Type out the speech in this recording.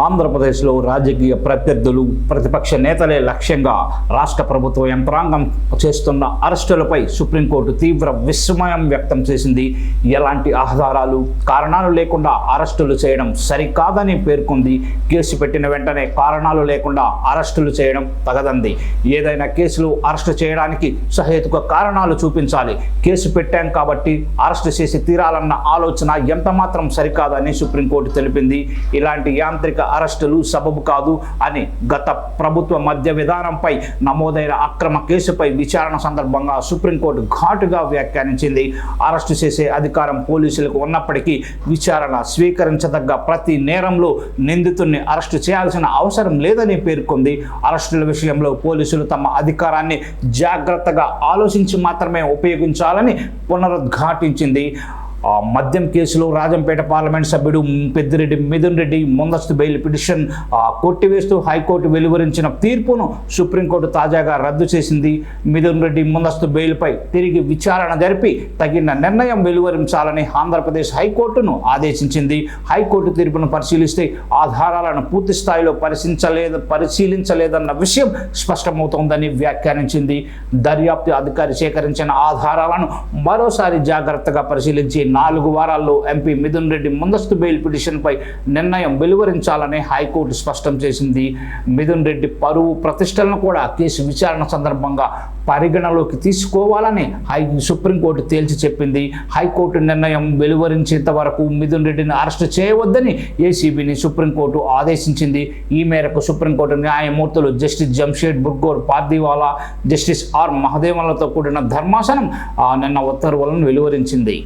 ఆంధ్రప్రదేశ్లో రాజకీయ ప్రత్యర్థులు ప్రతిపక్ష నేతలే లక్ష్యంగా రాష్ట్ర ప్రభుత్వ యంత్రాంగం చేస్తున్న అరెస్టులపై సుప్రీంకోర్టు తీవ్ర విస్మయం వ్యక్తం చేసింది. ఎలాంటి ఆధారాలు కారణాలు లేకుండా అరెస్టులు చేయడం సరికాదని పేర్కొంది. కేసు పెట్టిన వెంటనే కారణాలు లేకుండా అరెస్టులు చేయడం తగదంది. ఏదైనా కేసులు అరెస్టు చేయడానికి సహేతుక కారణాలు చూపించాలి. కేసు పెట్టాం కాబట్టి అరెస్టు చేసి తీరాలన్న ఆలోచన ఎంతమాత్రం సరికాదని సుప్రీంకోర్టు తెలిపింది. ఇలాంటి యాంత్రిక అరెస్టులు సబబు కాదు అని గత ప్రభుత్వ మధ్య విధానంపై నమోదైన అక్రమ కేసుపై విచారణ సందర్భంగా సుప్రీంకోర్టు ఘాటుగా వ్యాఖ్యానించింది. అరెస్టు చేసే అధికారం పోలీసులకు ఉన్నప్పటికీ విచారణ స్వీకరించదగ్గ ప్రతి నేరంలో నిందితుడిని అరెస్టు చేయాల్సిన అవసరం లేదని పేర్కొంది. అరెస్టుల విషయంలో పోలీసులు తమ అధికారాన్ని జాగ్రత్తగా ఆలోచించి మాత్రమే ఉపయోగించాలని పునరుద్ఘాటించింది. మద్యం కేసులో రాజంపేట పార్లమెంట్ సభ్యుడు పెద్దిరెడ్డి మిథున్ రెడ్డి ముందస్తు బెయిల్ పిటిషన్ కొట్టివేస్తూ హైకోర్టు వెలువరించిన తీర్పును సుప్రీంకోర్టు తాజాగా రద్దు చేసింది. మిథున్ రెడ్డి ముందస్తు బెయిల్పై తిరిగి విచారణ జరిపి తగిన నిర్ణయం వెలువరించాలని ఆంధ్రప్రదేశ్ హైకోర్టును ఆదేశించింది. హైకోర్టు తీర్పును పరిశీలిస్తే ఆధారాలను పూర్తి స్థాయిలో పరిశీలించలేదు పరిశీలించలేదన్న విషయం స్పష్టమవుతోందని వ్యాఖ్యానించింది. దర్యాప్తు అధికారి సేకరించిన ఆధారాలను మరోసారి జాగ్రత్తగా పరిశీలించి నాలుగు వారాల్లో ఎంపీ మిథున్ రెడ్డి ముందస్తు బెయిల్ పిటిషన్పై నిర్ణయం వెలువరించాలని హైకోర్టు స్పష్టం చేసింది. మిథున్ రెడ్డి పరువు ప్రతిష్టలను కూడా కేసు విచారణ సందర్భంగా పరిగణలోకి తీసుకోవాలని హై సుప్రీంకోర్టు తేల్చి చెప్పింది. హైకోర్టు నిర్ణయం వెలువరించేంత వరకు మిథున్ రెడ్డిని అరెస్టు చేయవద్దని ఏసీబీని సుప్రీంకోర్టు ఆదేశించింది. ఈ మేరకు సుప్రీంకోర్టు న్యాయమూర్తులు justice Jamshed Burjor Pardiwala justice R మహదేవన్లతో కూడిన ధర్మాసనం నిన్న ఉత్తర్వులను వెలువరించింది.